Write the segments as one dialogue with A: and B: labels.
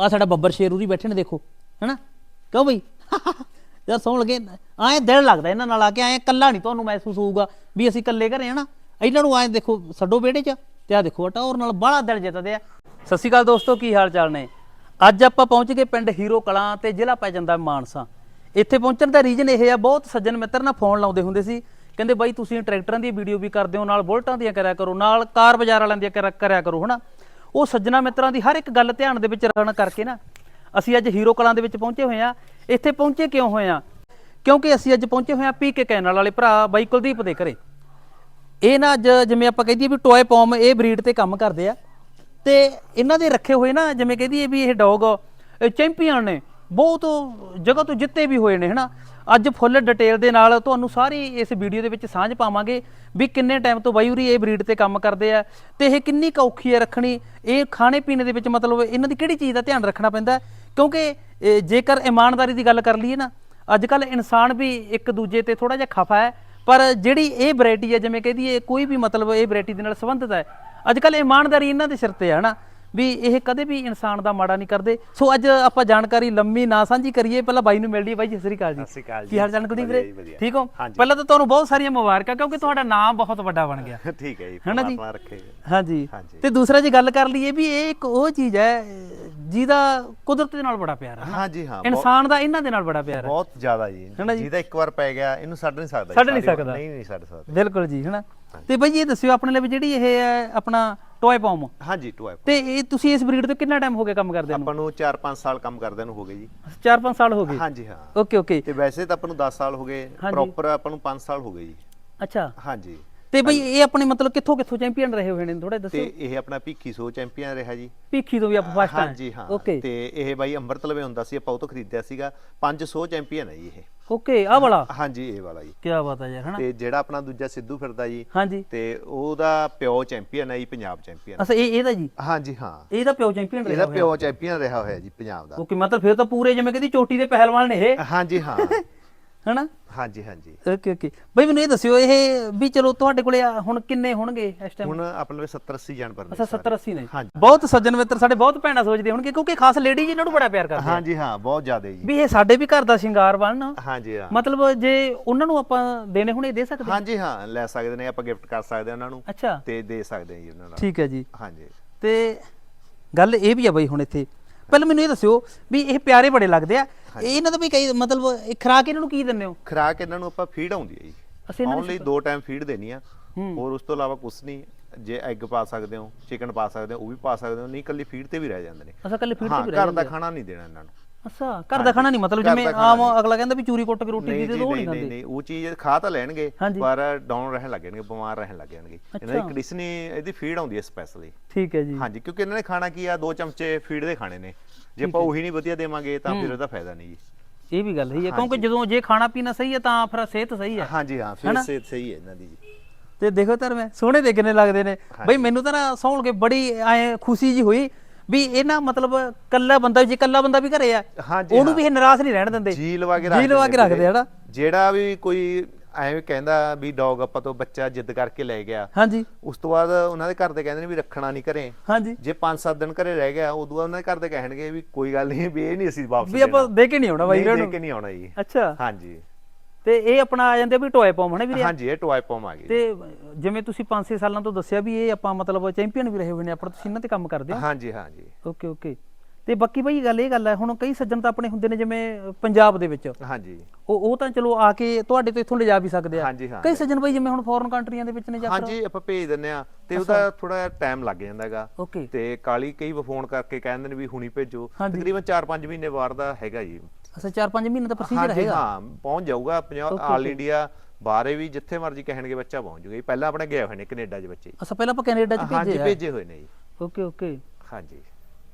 A: ਆ ਸਾਡਾ ਬੱਬਰ ਸ਼ੇਰ ਉਰੀ ਬੈਠੇ ਨੇ, ਦੇਖੋ, ਹੈਨਾ? ਕਿਉਂ ਬਈ? ਜਦ ਸੌਣ ਲੱਗੇ ਐਂ ਦਿਲ ਲੱਗਦਾ ਇਹਨਾਂ ਨਾਲ ਆ ਕੇ ਐਂ ਇਕੱਲਾ ਨਹੀਂ ਤੁਹਾਨੂੰ ਮਹਿਸੂਸ ਹੋਊਗਾ ਵੀ ਅਸੀਂ ਇਕੱਲੇ ਘਰੇ ਹਨਾ ਇਹਨਾਂ ਨੂੰ ਐਂ ਦੇਖੋ, ਛੱਡੋ ਵਿਹੜੇ 'ਚ। ਤੇ ਆ ਦੇਖੋ ਟੌਰ ਨਾਲ ਬੜਾ ਦਿਲ ਜਿੱਤਦੇ ਆ। ਸਤਿ ਸ਼੍ਰੀ ਅਕਾਲ ਦੋਸਤੋ, ਕੀ ਹਾਲ ਚਾਲ ਨੇ? ਅੱਜ ਆਪਾਂ ਪਹੁੰਚ ਗਏ ਪਿੰਡ ਹੀਰੋ ਕਲਾਂ ਤੇ ਜ਼ਿਲ੍ਹਾ ਪੈ ਜਾਂਦਾ ਮਾਨਸਾ। ਇੱਥੇ ਪਹੁੰਚਣ ਦਾ ਰੀਜਨ ਇਹ ਆ, ਬਹੁਤ ਸੱਜਣ ਮਿੱਤਰ ਨਾਲ ਫੋਨ ਲਾਉਂਦੇ ਹੁੰਦੇ ਸੀ। ਕਹਿੰਦੇ, ਬਾਈ, ਤੁਸੀਂ ਟਰੈਕਟਰਾਂ ਦੀ ਵੀਡੀਓ ਵੀ ਕਰਦੇ ਹੋ, ਨਾਲ ਬੁਲਟਾਂ ਦੀਆਂ ਕਰਿਆ ਕਰੋ, ਨਾਲ ਕਾਰ ਬਾਜ਼ਾਰ ਵਾਲਿਆਂ ਦੀਆਂ ਕਰਿਆ- ਕਰਿਆ ਕਰੋ, ਹਨਾ? ਉਹ ਸੱਜਣਾ ਮਿੱਤਰਾਂ ਦੀ ਹਰ ਇੱਕ ਗੱਲ ਧਿਆਨ ਦੇ ਵਿੱਚ ਰੱਖਣ ਕਰਕੇ ਨਾ, ਅਸੀਂ ਅੱਜ ਹੀਰੋ ਕਲਾਂ ਦੇ ਵਿੱਚ ਪਹੁੰਚੇ ਹੋਏ ਆ ਇੱਥੇ ਪਹੁੰਚੇ ਕਿਉਂ ਹੋਏ ਆ ਕਿਉਂਕਿ ਅਸੀਂ ਅੱਜ ਪਹੁੰਚੇ ਹੋਏ ਆ ਪੀਕੇ ਕੈਨਲ ਵਾਲੇ ਭਰਾ ਬਾਈ ਕੁਲਦੀਪ ਦੇ ਘਰੇ। ਇਹ ਨਾ ਅੱਜ ਜਿਵੇਂ ਆਪਾਂ ਕਹਦੀਏ ਵੀ ਟੋਏ ਪੌਮ ਇਹ ਬਰੀਡ ਤੇ ਕੰਮ ਕਰਦੇ ਆ। ਤੇ ਇਹਨਾਂ ਦੇ ਰੱਖੇ ਹੋਏ ਨਾ, ਜਿਵੇਂ ਕਹਦੀਏ ਵੀ ਇਹ ਡੌਗ ਚੈਂਪੀਅਨ ਨੇ, ਬਹੁਤ ਜਗ੍ਹਾ ਤੋਂ ਜਿੱਤੇ ਵੀ ਹੋਏ ਨੇ, ਹਨਾ? ਅੱਜ ਫੁੱਲ ਡਿਟੇਲ ਦੇ ਨਾਲ ਤੁਹਾਨੂੰ ਸਾਰੀ ਇਸ ਵੀਡੀਓ ਦੇ ਵਿੱਚ ਸਾਂਝ ਪਾਵਾਂਗੇ ਵੀ ਕਿੰਨੇ ਟਾਈਮ ਤੋਂ ਬਾਈ ਉਰੀ ਇਹ ਬਰੀਡ ਤੇ ਕੰਮ ਕਰਦੇ ਆ ਤੇ ਇਹ ਕਿੰਨੀ ਕੁ ਔਖੀ ਹੈ ਰੱਖਣੀ, ਇਹ ਖਾਣੇ ਪੀਣੇ ਦੇ ਵਿੱਚ ਮਤਲਬ ਇਹਨਾਂ ਦੀ ਕਿਹੜੀ ਚੀਜ਼ ਦਾ ਧਿਆਨ ਰੱਖਣਾ ਪੈਂਦਾ? ਕਿਉਂਕਿ ਜੇਕਰ ਇਮਾਨਦਾਰੀ ਦੀ ਗੱਲ ਕਰ ਲਈਏ ਨਾ ਅੱਜ ਕੱਲ ਇਨਸਾਨ ਵੀ ਇੱਕ ਦੂਜੇ ਤੇ ਥੋੜਾ ਜਿਹਾ ਖਫਾ ਹੈ, ਪਰ ਜਿਹੜੀ ਇਹ ਵੈਰਾਈਟੀ ਹੈ ਜਿਵੇਂ ਕਹਦੀ ਇਹ ਕੋਈ ਵੀ ਮਤਲਬ ਇਹ ਵੈਰਾਈਟੀ ਦੇ ਨਾਲ ਸੰਬੰਧਿਤ ਹੈ ਅੱਜ ਕੱਲ ਇਮਾਨਦਾਰੀ ਇਹਨਾਂ ਦੇ ਸਿਰ ਤੇ ਹੈ ਹਨਾ? ਵੀ ਇਹ ਕਦੇ ਵੀ ਇਨਸਾਨ ਦਾ ਮਾੜਾ ਨਹੀਂ ਕਰਦੇ। ਸੋ ਅੱਜ ਆਪਾਂ ਜਾਣਕਾਰੀ ਲੰਮੀ ਨਾ ਸਾਂਝੀ ਕਰੀਏ। ਪਹਿਲਾਂ ਬਾਈ ਨੂੰ ਮਿਲ ਲਈਏ। ਬਾਈ ਜੀ ਸਤਿ ਸ੍ਰੀ ਅਕਾਲ ਜੀ।
B: ਸਤਿ ਸ਼੍ਰੀ ਅਕਾਲ
A: ਕੀ। ਹਾਲ ਚਾਲ
B: ਜੀ,
A: ਵੀਰੇ। ਠੀਕ ਹੋ। ਪਹਿਲਾਂ ਤਾਂ ਤੁਹਾਨੂੰ ਬਹੁਤ ਸਾਰੀਆਂ ਮੁਬਾਰਕਾਂ ਕਿਉਂਕਿ ਤੁਹਾਡਾ ਨਾਮ ਬਹੁਤ ਵੱਡਾ ਬਣ ਗਿਆ।
B: ਠੀਕ ਹੈ ਜੀ
A: ਹੈ ਨਾ ਜੀ? ਹਾਂਜੀ। ਤੇ ਦੂਸਰਾ ਜੀ ਗੱਲ ਕਰ ਲਈਏ ਵੀ ਇਹ ਇੱਕ ਉਹ ਚੀਜ਼ ਹੈ ਜਿਹਦਾ ਕੁਦਰਤ ਦੇ ਨਾਲ ਬੜਾ ਪਿਆਰ ਹੈ
B: ਹਾਂਜੀ ਹਾਂ।
A: ਇਨਸਾਨ ਦਾ ਇਹਨਾਂ ਦੇ ਨਾਲ ਬੜਾ ਪਿਆਰ ਹੈ
B: ਬਹੁਤ ਜ਼ਿਆਦਾ ਜੀ? ਜਿਹਦਾ ਇੱਕ ਵਾਰ ਪੈ ਗਿਆ ਇਹਨੂੰ ਛੱਡ ਨਹੀਂ ਸਕਦਾ
A: ਛੱਡ ਨਹੀਂ ਸਕਦਾ।
B: ਨਹੀਂ ਨਹੀਂ ਛੱਡ ਸਕਦਾ।
A: ਬਿਲਕੁਲ ਜੀ ਹਨਾ? ਤੇ ਬਾਈ ਇਹ ਦੱਸਿਓ ਆਪਣੇ ਲਈ ਵੀ ਜਿਹੜੀ ਇਹ ਹੈ ਆਪਣਾ ਟੌਏ ਪੌਮ
B: ਹਾਂਜੀ ਟੂ
A: ਤੇ ਇਹ ਤੁਸੀਂ ਇਸ ਬਰੀਡ ਤੋਂ ਕਿੰਨਾ ਟਾਈਮ ਹੋ ਗਿਆ ਕੰਮ ਕਰਦੇ ਨੂੰ?
B: ਆਪਾਂ ਨੂੰ 4-5 ਸਾਲ ਕੰਮ ਕਰਦਿਆਂ ਨੂੰ ਹੋ ਗਏ ਜੀ।
A: 4-5 ਸਾਲ ਹੋ ਗਏ?
B: ਹਾਂਜੀ ਹਾਂ।
A: Okay okay.
B: ਤੇ ਵੈਸੇ ਤਾਂ ਆਪਾਂ ਨੂੰ 10 ਸਾਲ ਹੋ ਗਏ
A: ਹਾਂਜੀ।
B: ਪ੍ਰੋਪਰ ਆਪਾਂ ਨੂੰ 5 ਸਾਲ ਹੋ ਗਏ ਜੀ।
A: ਅੱਛਾ।
B: ਹਾਂਜੀ।
A: ਤੇ ਬਈ ਇਹ ਆਪਣੇ ਮਤਲਬ ਕਿੱਥੋਂ ਕਿੱਥੋਂ ਚੈਂਪੀਅਨ ਰਹੇ ਹੋਏ ਨੇ? ਥੋੜਾ ਦੱਸੋ
B: ਤੇ ਇਹ ਆਪਣਾ ਭੀਖੀ ਸੋ ਚੈਂਪੀਅਨ ਰਿਹਾ ਜੀ।
A: ਭੀਖੀ ਤੋਂ ਵੀ ਆਪਾਂ ਫਸਟ
B: ਹਾਂਜੀ ਹਾਂ।
A: ਓਕੇ।
B: ਤੇ ਇਹ ਬਾਈ ਅੰਮ੍ਰਿਤ ਲਵੇ ਹੁੰਦਾ ਸੀ ਆਪਾਂ ਉਹ ਤੋਂ ਖਰੀਦਿਆ ਸੀਗਾ। 500 ਚੈਂਪੀਅਨ ਹੈ ਜੀ ਇਹ।
A: ਓਕੇ ਆ ਵਾਲਾ?
B: ਹਾਂਜੀ ਇਹ ਵਾਲਾ ਜੀ।
A: ਕੀ ਬਾਤ ਹੈ ਯਾਰ ਹਨਾ?
B: ਤੇ ਜਿਹੜਾ ਆਪਣਾ ਦੂਜਾ ਸਿੱਧੂ ਫਿਰਦਾ ਜੀ
A: ਹਾਂਜੀ।
B: ਤੇ ਉਹਦਾ ਪਿਓ ਚੈਂਪੀਅਨ ਹੈ ਜੀ ਪੰਜਾਬ ਚੈਂਪੀਅਨ।
A: ਅਸਾ ਇਹ ਇਹਦਾ ਜੀ?
B: ਹਾਂਜੀ ਹਾਂ।
A: ਇਹਦਾ ਪਿਓ ਚੈਂਪੀਅਨ ਰਿਹਾ
B: ਇਹਦਾ ਪਿਓ ਚੈਂਪੀਅਨ ਰਿਹਾ ਹੋਇਆ ਜੀ ਪੰਜਾਬ ਦਾ।
A: ਓਕੇ ਮਤਲਬ ਫਿਰ ਤਾਂ ਪੂਰੇ ਜਿਵੇਂ ਕਹਿੰਦੀ ਚੋਟੀ ਦੇ ਪਹਿਲਵਾਨ ਨੇ ਇਹ।
B: ਹਾਂਜੀ ਹਾਂ।
A: ਹਨਾ?
B: ਹਾਂਜੀ ਹਾਂਜੀ।
A: Okay okay. ਬਈ ਮੈਨੂੰ ਇਹ ਦੱਸਿਓ ਇਹ ਵੀ ਚਲੋ ਤੁਹਾਡੇ ਕੋਲੇ ਆ ਹੁਣ ਕਿੰਨੇ ਹੋਣਗੇ ਇਸ ਟਾਈਮ
B: ਹੁਣ ਆਪਣੇ ਵਿੱਚ 70 80 ਜਾਨਵਰ ਨੇ
A: ਅੱਛਾ
B: ਸਾਰੇ।
A: 70 80 ਨੇ।
B: ਹਾਂਜੀ।
A: ਬਹੁਤ ਸੱਜਣ ਮਿੱਤਰ ਸਾਡੇ ਬਹੁਤ ਭੈਣਾਂ ਸੋਚਦੇ ਹੋਣਗੇ ਕਿਉਂਕਿ ਖਾਸ ਲੇਡੀ ਜੀ ਇਹਨਾਂ ਨੂੰ ਬੜਾ ਪਿਆਰ ਕਰਦੇ
B: ਹਾਂਜੀ ਹਾਂ ਬਹੁਤ ਜ਼ਿਆਦਾ ਜੀ।
A: ਵੀ ਇਹ ਸਾਡੇ ਵੀ ਘਰ ਦਾ ਸ਼ਿੰਗਾਰ ਬਣਨ
B: ਹਾਂਜੀ ਹਾਂ।
A: ਮਤਲਬ ਜੇ ਉਹਨਾਂ ਨੂੰ ਆਪਾਂ ਦੇਣੇ ਹੁਣੇ ਦੇ ਸਕਦੇ?
B: ਹਾਂਜੀ ਹਾਂ ਲੈ ਸਕਦੇ ਨੇ ਆਪਾਂ ਗਿਫਟ ਕਰ ਸਕਦੇ ਹਾਂ ਉਹਨਾਂ ਨੂੰ ਤੇ ਦੇ ਸਕਦੇ ਹਾਂ ਜੀ ਉਹਨਾਂ ਨਾਲ।
A: ਠੀਕ ਹੈ ਜੀ।
B: ਹਾਂਜੀ।
A: ਤੇ ਗੱਲ ਇਹ ਵੀ ਆ ਬਈ ਹੁਣ ਇੱਥੇ ਪਹਿਲਾਂ ਮੈਨੂੰ ਇਹ ਦੱਸਿਓ ਵੀ ਇਹ ਪਿਆਰੇ ਬੜੇ ਲੱਗਦੇ ਆ। ਇਹ ਇਹਨਾਂ ਦਾ ਵੀ ਕਈ ਮਤਲਬ ਇਹ ਖਰਾਕ ਇਹਨਾਂ ਨੂੰ ਕੀ ਦਿੰਦੇ ਹੋ?
B: ਖਰਾਕ ਇਹਨਾਂ ਨੂੰ ਆਪਾਂ ਫੀਡ ਆਉਂਦੀ ਹੈ ਜੀ।
A: ਅਸੀਂ ਇਹਨਾਂ ਨੂੰ
B: ਓਨਲੀ ਦੋ ਟਾਈਮ ਫੀਡ ਦੇਣੀ ਆ।
A: ਹੂੰ।
B: ਹੋਰ ਉਸ ਤੋਂ ਇਲਾਵਾ ਕੁਝ ਨਹੀਂ। ਜੇ ਐਗ ਪਾ ਸਕਦੇ ਹੋ ਚਿਕਨ ਪਾ ਸਕਦੇ ਹੋ ਉਹ ਵੀ ਪਾ ਸਕਦੇ ਹੋ ਨਹੀਂ ਕੱਲੀ ਫੀਡ ਤੇ ਵੀ ਰਹਿ ਜਾਂਦੇ ਨੇ।
A: ਅਸਾਂ ਕੱਲੇ ਫੀਡ
B: ਹਾਂ
A: ਤੇ ਵੀ
B: ਘਰ
A: ਰਹਿ
B: ਦਾ
A: ਜਾਂਦੇ
B: ਖਾਣਾ ਨਹੀਂ ਦੇਣਾ ਇਹਨਾਂ ਨੂੰ।
A: ਅੱਛਾ ਘਰ ਦਾ ਖਾਣਾ ਨਹੀਂ ਮਤਲਬ ਜਿਵੇਂ ਆਮ। ਅਗਲਾ ਕਹਿੰਦਾ ਵੀ ਚੂਰੀ ਕੁੱਟ ਕੇ ਰੋਟੀ ਦੇ ਦੇ ਉਹ
B: ਨਹੀਂ
A: ਖਾਂਦੇ।
B: ਨਹੀਂ ਉਹ ਚੀਜ਼ ਖਾ ਤਾਂ ਲੈਣਗੇ। ਪਰ ਡਾਊਨ ਰਹਿਣ ਲੱਗ ਜਾਣਗੇ ਬਿਮਾਰ ਰਹਿਣ ਲੱਗ ਜਾਣਗੇ। ਇਹਨਾਂ ਦੀ। ਕੰਡੀਸ਼ਨੀ ਇਹਦੀ ਫੀਡ ਆਉਂਦੀ ਹੈ ਸਪੈਸ਼ਲੀ
A: ਠੀਕ ਹੈ ਜੀ।
B: ਹਾਂਜੀ ਕਿਉਂਕਿ ਇਹਨਾਂ ਨੇ ਖਾਣਾ ਕੀ ਆ ਦੋ ਚਮਚੇ ਫੀਡ ਦੇ ਖਾਣੇ ਨੇ। ਜੇ ਆਪਾਂ ਉਹੀ ਨਹੀਂ ਵਧੀਆ ਦੇਵਾਂਗੇ ਤਾਂ ਫਿਰ ਉਹਦਾ ਫਾਇਦਾ ਨਹੀਂ ਜੀ।
A: ਇਹ ਵੀ ਗੱਲ ਹੈ ਕਿਉਂਕਿ ਜਦੋਂ ਜੇ ਖਾਣਾ ਪੀਣਾ ਸਹੀ ਹੈ ਤਾਂ ਫਿਰ ਸਿਹਤ ਸਹੀ ਹੈ।
B: ਹਾਂਜੀ ਹਾਂ ਫਿਰ? ਸਿਹਤ ਸਹੀ ਹੈ ਇਹਨਾਂ ਦੀ ਜੀ।
A: ਤੇ ਦੇਖੋ ਧਰਮੇ ਸੋਹਣੇ ਦੇਖਣੇ ਲੱਗਦੇ ਨੇ। ਬਈ ਮੈਨੂੰ ਤਾਂ ਨਾ ਸੌਣ ਕੇ ਬੜੀ ਐ ਖੁਸ਼ੀ ਜੀ ਹੋਈ ਵੀ ਇਹ ਨਾ ਮਤਲਬ ਕੱਲਾ ਬੰਦਾ ਜੇ ਕੱਲਾ ਬੰਦਾ ਵੀ ਘਰੇ ਆ
B: ਹਾਂਜੀ,
A: ਉਹਨੂੰ
B: ਹਾਂ।
A: ਵੀ ਇਹ ਨਿਰਾਸ਼ ਨਹੀਂ ਰਹਿਣ ਦਿੰਦੇ।
B: ਜੀ ਲਵਾ ਕੇ
A: ਜੀ ਲਵਾ ਕੇ ਰੱਖਦੇ ਆ ਨਾ
B: ਜਿਹੜਾ ਵੀ ਕੋਈ ਐਵੇਂ ਕਹਿੰਦਾ ਵੀ ਡੌਗ ਆਪਾਂ ਤੋਂ ਬੱਚਾ ਜਿੱਦ ਕਰਕੇ ਲੈ ਗਿਆ।
A: ਹਾਂਜੀ।
B: ਉਸ ਤੋਂ ਬਾਅਦ ਉਹਨਾਂ ਦੇ ਘਰ ਦੇ ਕਹਿੰਦੇ ਨੇ ਵੀ ਰੱਖਣਾ ਨਹੀਂ ਘਰੇ।
A: ਹਾਂਜੀ।
B: ਜੇ 5-7 ਦਿਨ ਘਰੇ ਰਹਿ ਗਿਆ ਉਦੋਂ ਬਾਅਦ ਉਹਨਾਂ ਦੇ ਘਰ ਦੇ ਕਹਿਣਗੇ ਵੀ ਕੋਈ ਗੱਲ ਨਹੀਂ ਵੀ ਇਹ ਨਹੀਂ ਅਸੀਂ ਵਾਪਸ
A: ਵੀ ਆਪਾਂ ਦੇ ਕੇ ਨਹੀਂ ਆਉਣਾ ਬਾਈ
B: ਨਹੀਂ,
A: ਇਹਨਾਂ
B: ਦੇ
A: ਨੂੰ।
B: ਕੇ ਨਹੀਂ ਆਉਣਾ ਜੀ।
A: ਅੱਛਾ।
B: ਹਾਂਜੀ।
A: ਤੇ ਇਹ ਆਪਣਾ ਆ ਜਾਂਦੇ ਵੀ ਟੋਏ ਪਾਉਂ ਹਣੇ ਵੀਰੇ?
B: ਹਾਂਜੀ ਇਹ ਟੋਏ ਪੌਮ ਆ ਗਈ
A: ਤੇ ਜਿਵੇਂ ਤੁਸੀਂ 5-6 ਸਾਲਾਂ ਤੋਂ ਦੱਸਿਆ ਵੀ ਇਹ ਆਪਾਂ ਮਤਲਬ ਚੈਂਪੀਅਨ ਵੀ ਰਹੇ ਹੋਏ ਨੇ ਆਪਣਾ ਤੁਸੀਂ ਇਹਨਾਂ ਤੇ ਕੰਮ ਕਰਦੇ ਹੋ।
B: ਹਾਂਜੀ ਹਾਂਜੀ।
A: Okay okay. ਤੇ ਬਾਕੀ ਬਾਈ ਗੱਲ ਇਹ ਗੱਲ ਹੈ ਹੁਣ ਕਈ ਸੱਜਣ ਤਾਂ ਆਪਣੇ ਹੁੰਦੇ ਨੇ ਜਿਵੇਂ ਪੰਜਾਬ ਦੇ ਵਿੱਚ।
B: ਹਾਂਜੀ।
A: ਉਹ ਉਹ ਤਾਂ ਚਲੋ ਆ ਕੇ ਤੁਹਾਡੇ ਤੋਂ ਇੱਥੋਂ ਲਿਜਾ ਵੀ ਸਕਦੇ ਆ। ਕਈ ਸੱਜਣ ਬਾਈ ਜਿਵੇਂ ਹੁਣ ਫੋਰਨ ਕੰਟਰੀਆਂ ਦੇ ਵਿੱਚ ਨੇ ਜਾਂ
B: ਹਾਂਜੀ ਆਪਾਂ ਭੇਜ ਦਿੰਨੇ ਆ ਤੇ ਉਹਦਾ ਥੋੜਾ ਟਾਈਮ ਲੱਗ ਜਾਂਦਾ ਹੈਗਾ। ਤੇ ਕਾਲੀ ਕਈ ਫੋਨ ਕਰਕੇ ਕਹਿੰਦੇ ਨੇ ਵੀ ਹੁਣੀ ਭੇਜੋ। ਤਕਰੀਬਨ 4-5 ਮਹੀਨੇ ਬਾਅਦ ਦਾ ਹੈਗਾ ਜੀ।
A: ਅੱਛਾ 4-5 ਮਹੀਨੇ ਦਾ ਪ੍ਰੋਸੀਜਰ
B: ਹਾਂਜੀ
A: ਹੈਗਾ।
B: ਹਾਂ ਪਹੁੰਚ ਜਾਊਗਾ ਪੰਜਾਬ ਆਲ. ਇੰਡੀਆ ਬਾਹਰੇ ਵੀ ਜਿੱਥੇ ਮਰਜ਼ੀ ਕਹਿਣਗੇ ਬੱਚਾ ਪਹੁੰਚ ਜੂਗਾ ਜੀ। ਪਹਿਲਾਂ ਆਪਣੇ ਗਏ ਹੋਏ ਨੇ ਕੈਨੇਡਾ 'ਚ ਬੱਚੇ
A: ਅੱਛਾ ਪਹਿਲਾਂ ਆਪਾਂ ਕੈਨੇਡਾ ਚ
B: ਹਾਂਜੀ
A: ਭੇਜੇ ਆ।
B: ਭੇਜੇ ਹੋਏ ਨੇ ਜੀ।
A: Okay okay.
B: ਹਾਂਜੀ।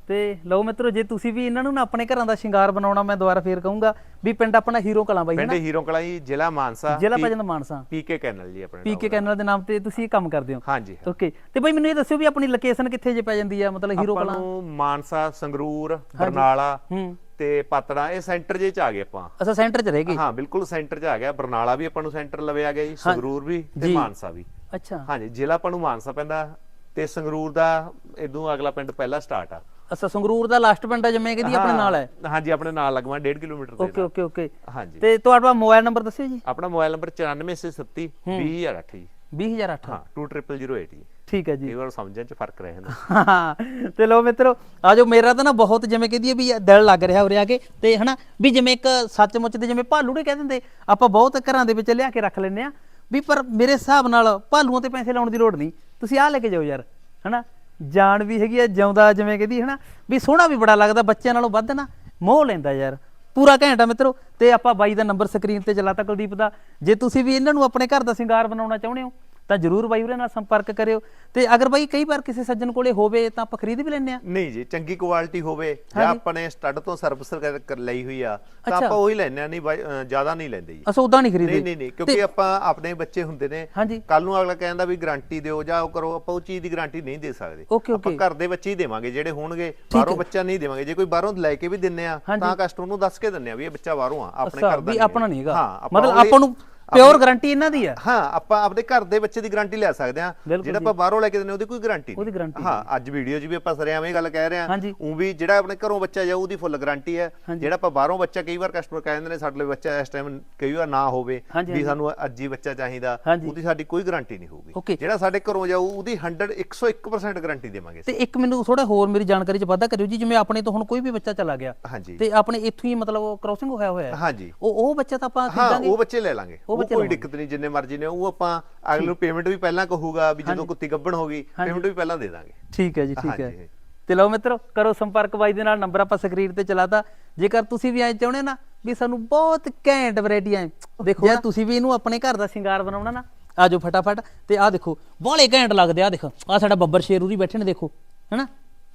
A: ਤੇ ਲਓ ਮਿੱਤਰੋ ਜੇ ਤੁਸੀਂ ਵੀ ਇਹਨਾਂ ਨੂੰ ਨਾ ਆਪਣੇ ਘਰਾਂ ਦਾ ਸ਼ਿੰਗਾਰ ਬਣਾਉਣਾ ਮੈਂ ਦੁਬਾਰਾ ਫੇਰ ਕਹੂੰਗਾ ਵੀ ਪਿੰਡ ਆਪਣਾ ਹੀਰੋ ਕਲਾਂ ਬਾਈ ਹੈ
B: ਪਿੰਡ
A: ਨਾ?
B: ਹੀਰੋ ਕਲਾਂ ਜੀ ਜ਼ਿਲ੍ਹਾ ਮਾਨਸਾ
A: ਜ਼ਿਲ੍ਹਾ ਪੈਜੰਦ ਮਾਨਸਾ।
B: ਪੀਕੇ ਕੈਨਲ ਜੀ ਆਪਣੇ
A: ਪੀਕੇ ਕੈਨਲ ਦੇ ਨਾਮ ਤੇ ਤੁਸੀਂ ਇਹ ਕੰਮ ਕਰਦੇ ਹੋ।
B: ਹਾਂਜੀ ਹਾਂ।
A: ਓਕੇ। ਤੇ ਬਾਈ ਮੈਨੂੰ ਇਹ ਦੱਸਿਓ ਵੀ ਆਪਣੀ ਲੋਕੇਸ਼ਨ ਕਿੱਥੇ ਜੇ ਪੈ ਜਾਂਦੀ ਆ ਮਤਲਬ ਹੀਰੋ
B: ਆਪਾਂ
A: ਕਲਾਂ।
B: ਨੂੰ ਮਾਨਸਾ ਸੰਗਰੂਰ ਬਰਨਾਲਾ
A: ਹੂੰ।
B: ਤੇ ਪਾਤੜਾ ਇਹ ਸੈਂਟਰ ਜੇ ਚ ਆ ਗਏ ਆਪਾਂ।
A: ਅੱਛਾ ਸੈਂਟਰ ਚ ਰਹਿ ਗਏ?
B: ਹਾਂ ਬਿਲਕੁਲ ਸੈਂਟਰ ਚ ਆ ਗਿਆ। ਬਰਨਾਲਾ ਵੀ ਆਪਾਂ ਨੂੰ ਸੈਂਟਰ ਲਵੇ ਆ ਗਿਆ ਜੀ ਸੰਗਰੂਰ ਵੀ ਤੇ। ਮਾਨਸਾ ਵੀ।
A: ਅੱਛਾ।
B: ਹਾਂਜੀ ਜ਼ਿਲ੍ਹਾ ਆਪਾਂ ਨੂੰ ਮਾਨਸਾ ਪੈਂਦਾ ਤੇ ਸੰਗਰੂਰ ਦਾ ਇਦੋਂ ਅਗਲਾ ਪਿੰਡ ਪਹਿਲਾ ਸਟਾਰਟ ਆ।
A: ਅੱਛਾ ਸੰਗਰੂਰ ਦਾ ਲਾਸਟ ਪਿੰਡ ਆ ਜਿਵੇਂ ਕਹਿੰਦੀ ਆਪਣੇ ਨਾਲ ਹੈ?
B: ਹਾਂਜੀ ਆਪਣੇ ਨਾਲ ਲੱਗਵਾ 1.5 ਕਿਲੋਮੀਟਰ ਤੇ
A: ਓਕੇ ਓਕੇ ਓਕੇ।
B: ਹਾਂਜੀ।
A: ਤੇ ਤੁਹਾਡਾ ਮੋਬਾਈਲ ਨੰਬਰ ਦੱਸਿਓ ਜੀ।
B: ਆਪਣਾ ਮੋਬਾਈਲ ਨੰਬਰ 9437 20008 ਜੀ।
A: 20008
B: ਹਾਂ 20008 ਜੀ।
A: ਠੀਕ ਹੈ ਜੀ।
B: ਕਈ ਵਾਰ ਸਮਝਣ ਚ ਫ਼ਰਕ ਰਹਿ ਜਾਂਦਾ।
A: ਹਾਂ ਤੇ ਲੋ ਮਿੱਤਰੋ ਆਜੋ ਮੇਰਾ ਤਾਂ ਨਾ ਬਹੁਤ ਜਿਵੇਂ ਕਹਦੀ ਵੀ ਦਿਲ ਲੱਗ ਰਿਹਾ ਉਰੇ ਆ ਕੇ ਤੇ ਹਨਾ ਵੀ ਜਿਵੇਂ ਇੱਕ ਸੱਚਮੁੱਚ ਦੇ ਜਿਵੇਂ ਭਾਲੂ ਨੇ ਕਹਿ ਦਿੰਦੇ ਆਪਾਂ ਬਹੁਤ ਘਰਾਂ ਦੇ ਵਿੱਚ ਲਿਆ ਕੇ ਰੱਖ ਲੈਂਦੇ ਆ ਵੀ ਪਰ ਮੇਰੇ ਹਿਸਾਬ ਨਾਲ ਭਾਲੂਆਂ ਤੇ ਪੈਸੇ ਲਾਉਣ ਦੀ ਲੋੜ ਨਹੀਂ। ਤੁਸੀਂ ਆਹ ਲੈ ਕੇ ਜਾਓ ਯਾਰ ਹਨਾ ਜਾਨ ਵੀ ਹੈਗੀ ਆ ਜਿਉਂਦਾ ਜਿਵੇਂ ਕਹਦੀ ਹਨਾ ਵੀ ਸੋਹਣਾ ਵੀ ਬੜਾ ਲੱਗਦਾ ਬੱਚਿਆਂ ਨਾਲੋਂ ਵੱਧ ਨਾ ਮੋਹ ਲੈਂਦਾ ਯਾਰ। ਪੂਰਾ ਘੰਟਾ ਮਿੱਤਰੋ ਤੇ ਆਪਾਂ ਬਾਈ ਦਾ ਨੰਬਰ ਸਕਰੀਨ ਤੇ ਚਲਾਤਾ ਕੁਲਦੀਪ ਦਾ। ਜੇ ਤੁਸੀਂ ਵੀ ਇਹਨਾਂ ਨੂੰ ਆਪਣੇ ਘਰ ਦਾ ਸ਼ਿੰਗਾਰ ਬਣਾਉਣਾ ਚਾਹੁੰਦੇ ਹੋ ਤਾਂ ਜਰੂਰ ਬਾਈ ਉਹਦੇ ਨਾਲ ਸੰਪਰਕ ਕਰਿਓ। ਤੇ ਅਗਰ ਬਾਈ ਕਈ ਵਾਰ ਕਿਸੇ ਸੱਜਣ ਕੋਲੇ ਹੋਵੇ ਤਾਂ ਆਪਾਂ ਖਰੀਦ ਵੀ ਲੈਂਦੇ ਆ
B: ਨਹੀਂ ਜੀ ਚੰਗੀ ਕੁਆਲਿਟੀ ਹੋਵੇ ਜਾਂ ਆਪਣੇ ਸਟੱਡ ਤੋਂ ਸਰਵਿਸ ਕਰ ਲਈ ਹੋਈ ਆ ਤਾਂ। ਆਪਾਂ ਉਹੀ ਲੈਣੇ ਆ ਨਹੀਂ ਜ਼ਿਆਦਾ ਨਹੀਂ ਲੈਂਦੇ ਜੀ।
A: ਅਸਾਂ ਉਦਾਂ ਨਹੀਂ ਖਰੀਦੇ
B: ਨਹੀਂ ਨਹੀਂ ਕਿਉਂਕਿ ਆਪਾਂ ਆਪਣੇ ਬੱਚੇ ਹੁੰਦੇ ਨੇ। ਕੱਲ ਨੂੰ ਅਗਲਾ ਕਹਿੰਦਾ ਵੀ ਗਾਰੰਟੀ ਦਿਓ ਜਾਂ ਉਹ ਕਰੋ ਆਪਾਂ ਉਹ ਚੀਜ਼ ਦੀ ਗਾਰੰਟੀ ਨਹੀਂ ਦੇ ਸਕਦੇ। ਆਪਾਂ ਘਰ ਦੇ ਬੱਚੇ ਹੀ ਦੇਵਾਂਗੇ ਜਿਹੜੇ ਹੋਣਗੇ ਬਾਹਰੋਂ ਬੱਚਾ ਨਹੀਂ ਦੇਵਾਂਗੇ। ਜੇ ਕੋਈ ਬਾਹਰੋਂ ਲੈ ਕੇ ਵੀ ਦਿੰਨੇ ਆ। ਤਾਂ ਕਸਟਮਰ ਨੂੰ ਦੱਸ ਕੇ ਦਿੰਨੇ ਆ ਵੀ ਇਹ ਬੱਚਾ ਬਾਹਰੋਂ ਆ ਆਪਣੇ ਘਰ ਦਾ
A: ਵੀ ਆਪਣਾ ਨਹੀਂ ਹੈਗਾ। ਮਤਲਬ ਆਪਾਂ ਨੂੰ ਪਿਓਰ ਗਾਰੰਟੀ ਇਹਨਾਂ ਦੀ ਆ।
B: ਹਾਂ ਆਪਾਂ ਆਪਣੇ ਘਰ ਦੇ ਬੱਚੇ ਦੀ ਗਾਰੰਟੀ ਲੈ ਸਕਦੇ ਆ ਜਿਹੜਾ ਆਪਾਂ ਬਾਹਰੋਂ ਲੈ ਕੇ ਦਿੰਨੇ ਉਹਦੀ ਕੋਈ ਗਾਰੰਟੀ
A: ਉਹਦੀ
B: ਹਾਂ ਅੱਜ ਵੀਡੀਓ 'ਚ ਵੀ ਆਪਾਂ ਸਰਿਆਵੇਂ ਗੱਲ ਕਹਿ ਰਹੇ ਆ। ਉਹ ਵੀ ਜਿਹੜਾ ਆਪਣੇ ਘਰੋਂ ਬੱਚਾ ਜਾਊ ਉਹਦੀ ਫੁੱਲ ਗਾਰੰਟੀ ਹੈ। ਜਿਹੜਾ ਆਪਾਂ ਬਾਹਰੋਂ ਬੱਚਾ ਕਈ ਵਾਰ ਕਸਟਮਰ ਕਹਿੰਦੇ ਨੇ ਸਾਡੇ ਲਈ ਬੱਚਾ ਇਸ ਟਾਈਮ ਕਈ ਵਾਰ ਨਾ ਹੋਵੇ ਵੀ ਸਾਨੂੰ ਅੱਜ ਹੀ ਬੱਚਾ ਚਾਹੀਦਾ। ਉਹਦੀ ਸਾਡੀ ਕੋਈ ਗਾਰੰਟੀ ਨਹੀਂ ਹੋਊਗੀ। ਜਿਹੜਾ ਸਾਡੇ ਘਰੋਂ ਜਾਊ ਉਹਦੀ 100 101% ਗਾਰੰਟੀ ਦੇਵਾਂਗੇ
A: ਤੇ ਇੱਕ ਮੈਨੂੰ ਥੋੜਾ ਹੋਰ ਮੇਰੀ ਜਾਣਕਾਰੀ ਚ ਵਾਧਾ ਕਰਿਓ ਜੀ ਜਿਵੇਂ ਆਪਣੇ ਤੋਂ ਹੁਣ ਕੋਈ ਵੀ ਬੱਚਾ ਚਲਾ ਗਿਆ ਤੇ ਆਪਣੇ ਇੱਥੋਂ ਹੀ ਮਤਲਬ ਕ੍ਰੋਸਿੰਗ ਹੋਇਆ ਹੋਇਆ ਹੈ।
B: ਹਾਂਜੀ।
A: ਉਹ ਉਹ ਬੱਚਾ ਤਾਂ ਆਪਾਂ
B: ਹਾਂ
A: ਖਰੀਦਾਂਗੇ
B: ਉਹ ਬੱਚੇ ਲੈ ਲਾਂਗੇ। ਉਹ
A: ਬੱਚੇ
B: ਕੋਈ ਦਿੱਕਤ ਨਹੀਂ ਜਿੰਨੇ ਮਰਜ਼ੀ ਨੇ ਉਹ ਆਪਾਂ ਅਗਲੇ ਨੂੰ ਪੇਮੈਂਟ ਵੀ ਪਹਿਲਾਂ ਕਹੂਗਾ ਵੀ ਜਦੋਂ ਕੁੱਤੀ ਗੱਭਣ ਹੋ ਗਈ ਪੇਮੈਂਟ ਵੀ ਪਹਿਲਾਂ ਦੇ ਦਾਂਗੇ।
A: ਠੀਕ ਹੈ ਜੀ ਠੀਕ ਹੈ।
B: ਹਾਂਜੀ।
A: ਤੇ ਲਓ ਮਿੱਤਰੋ ਕਰੋ ਸੰਪਰਕ ਬਾਈ ਦੇ ਨਾਲ ਨੰਬਰ ਆਪਾਂ ਸਕਰੀਨ ਤੇ ਚਲਾਤਾ। ਜੇਕਰ ਤੁਸੀਂ ਵੀ ਐ ਚਾਹੁੰਦੇ ਨਾ ਵੀ ਸਾਨੂੰ ਬਹੁਤ ਘੈਂਟ ਵੈਰਾਈਟੀ ਐ ਦੇਖੋ ਜੇ ਤੁਸੀਂ ਵੀ ਇਹਨੂੰ ਆਪਣੇ ਘਰ ਦਾ ਸ਼ਿੰਗਾਰ ਬਣਾਉਣਾ ਨਾ ਆਜੋ ਫਟਾਫਟ ਤੇ ਆਹ ਦੇਖੋ ਬਾਹਲੇ ਘੈਂਟ ਲੱਗਦੇ ਆ ਦੇਖ ਆ ਸਾਡਾ ਬੱਬਰ ਸ਼ੇਰ ਉਰੀ ਬੈਠੇ ਨੇ ਦੇਖੋ ਹੈਨਾ?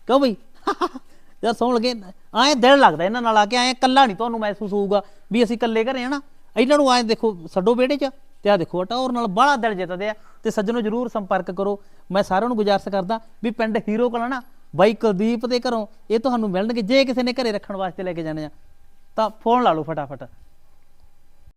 A: ਕਿਉਂ ਬਈ? ਯਾਰ ਸੌਣ ਲੱਗੇ ਐਂ ਦਿਲ ਲੱਗਦਾ ਇਹਨਾਂ ਨਾਲ ਆ ਕੇ ਐਂ ਕੱਲਾ ਨਹੀਂ ਤੁਹਾਨੂੰ ਮਹਿਸੂਸ ਹੋਊਗਾ ਵੀ ਅਸੀਂ ਇਕੱਲੇ ਘਰੇ ਆ ਨਾ। ਇਹਨਾਂ ਨੂੰ ਐਂ ਦੇਖੋ ਛੱਡੋ ਵਿਹੜੇ 'ਚ ਤੇ ਆ ਦੇਖੋ ਟੌਰ ਨਾਲ ਬਾਹਲਾ ਦਿਲ ਜਿੱਤਦੇ ਆ ਤੇ ਸੱਜਣੋ ਜਰੂਰ ਸੰਪਰਕ ਕਰੋ। ਮੈਂ ਸਾਰਿਆਂ ਨੂੰ ਗੁਜ਼ਾਰਿਸ਼ ਕਰਦਾ ਵੀ ਪਿੰਡ ਹੀਰੋ ਕਲਾ ਨਾ, ਬਾਈ ਕੁਲਦੀਪ ਦੇ ਘਰੋਂ ਇਹ ਤੁਹਾਨੂੰ ਮਿਲਣਗੇ, ਜੇ ਕਿਸੇ ਨੇ ਘਰੇ ਰੱਖਣ ਵਾਸਤੇ ਲੈ ਕੇ ਜਾਣੇ ਆ, ਤਾਂ ਫੋਨ ਲਾ ਲਓ ਫਟਾਫਟ।